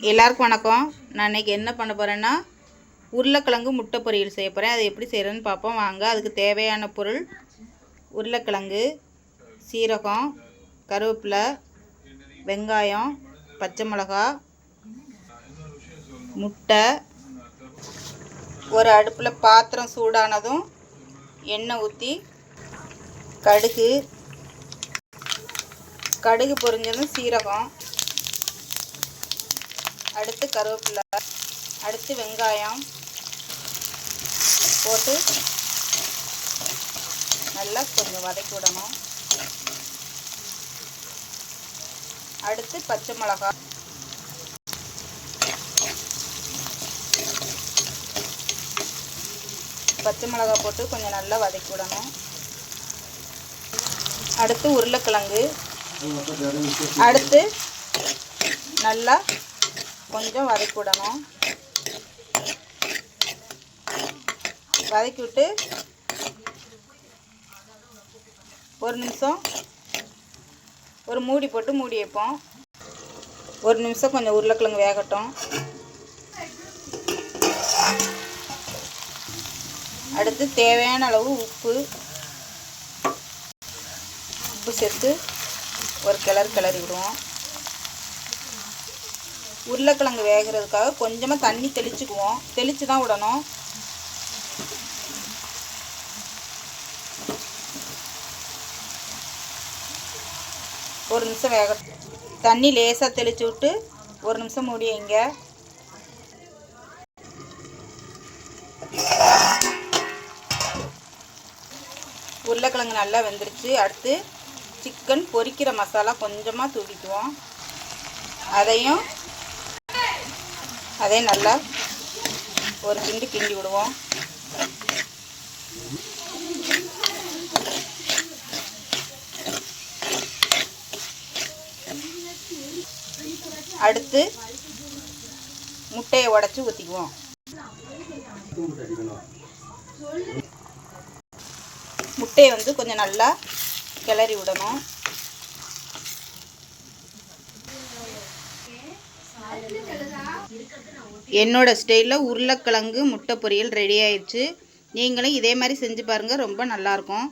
எல்லாருக்கும் வணக்கம். நான் இன்னைக்கு என்ன பண்ண போகிறேன்னா உருளைக்கிழங்கு முட்டை பொரியல் செய்ய போகிறேன் அதை எப்படி செய்கிறேன்னு பார்ப்போம். வாங்க அதுக்கு தேவையான பொருள் உருளைக்கிழங்கு சீரகம் கருவேப்பிலை வெங்காயம் பச்சை மிளகா முட்டை ஒரு அடுப்பில் பாத்திரம் சூடானதும் எண்ணெய் ஊற்றி கடுகு கடுகு பொரிஞ்சதும் சீரகம் அடுத்து கருவேப்பிலை அடுத்து வெங்காயம் போட்டு நல்லா கொஞ்சம் வதக்கி விடணும். அடுத்து பச்சை மிளகாய் பச்சை மிளகாய் போட்டு கொஞ்சம் நல்லா வதக்கி விடணும். அடுத்து உருளைக்கிழங்கு. அடுத்து நல்லா கொஞ்சம் வதக்கி விடணும் வதக்கி விட்டு ஒரு நிமிஷம் ஒரு மூடி போட்டு மூடி வைப்போம். ஒரு நிமிஷம் கொஞ்சம் உருளைக்கிழங்கு வேகட்டும். அடுத்து தேவையான அளவு உப்பு. உப்பு சேர்த்து ஒரு கிளறு கிளறி விடுவோம் உருளைக்கிழங்கு வேகிறதுக்காக கொஞ்சமாக தண்ணி தெளிச்சுக்குவோம். தெளித்து தான் விடணும். ஒரு நிமிஷம் வேக தண்ணி லேசாக தெளித்து விட்டு ஒரு நிமிஷம் முடியுங்க. உருளைக்கிழங்கு நல்லா வெந்துருச்சு. அடுத்து சிக்கன் பொரிக்கிற மசாலா கொஞ்சமாக தூக்கிக்குவோம் அதையும் அதே நல்லா ஒரு கிண்டு கிண்டி விடுவோம். அடுத்து முட்டையை உடச்சி ஊற்றிக்குவோம் முட்டையை வந்து கொஞ்சம் நல்லா கிளறி விடணும். என்னோட ஸ்டைலில் உருளைக்கிழங்கு முட்டை பொரியல் ரெடி ஆயிடுச்சு. நீங்களும் இதே மாதிரி செஞ்சு பாருங்கள் ரொம்ப நல்லாயிருக்கும்